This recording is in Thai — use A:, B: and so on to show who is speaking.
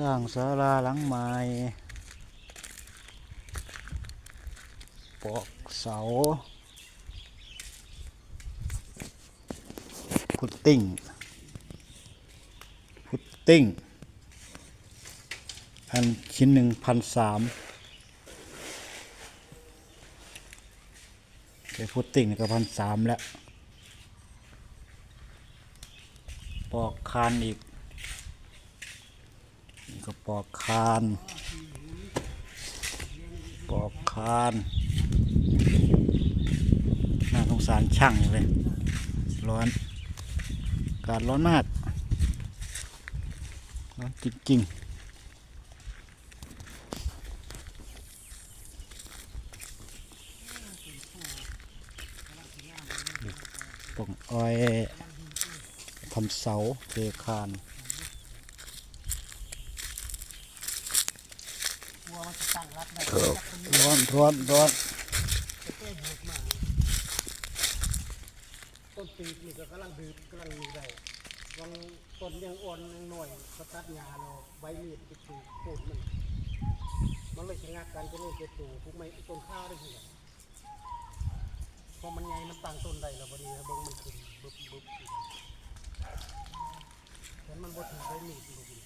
A: สร้างศาลาหลังใหม่ปอกเสาพุตติ้งพุตติ้งอันชิ้นหนึ่งพันสามไปพุตติ้งก็พันสามแล้ว ปอกคานอีก นี่ก็ปอกคาน ปอกคานน่าสงสารช่างเลย ร้อน กาศร้อนมาก ร้อนจริงๆปองอ้อยทำเสาเทคาน
B: กลัวมันจะตั้งรับได้
A: ร้อนร้อนร้อน
B: จะแก้บวกมาต้นปีกนี่ก็กำลังดืบกำลังมีได้วังต้นยังอ่อนยังหน่อยก็ตัดหญ้าเราใบมีดไปถูกโคนมันมันเลยชะงักกันจะเล่นเจ็บตูพวกไม่ต้นข้าวได้ทีพอมันใหญ่มันตั้งต้นได้แล้วพอดีเบิ้งมันขึ้นบึบบึบอยู่แต่มันบ่ถึงใบมีดอยู่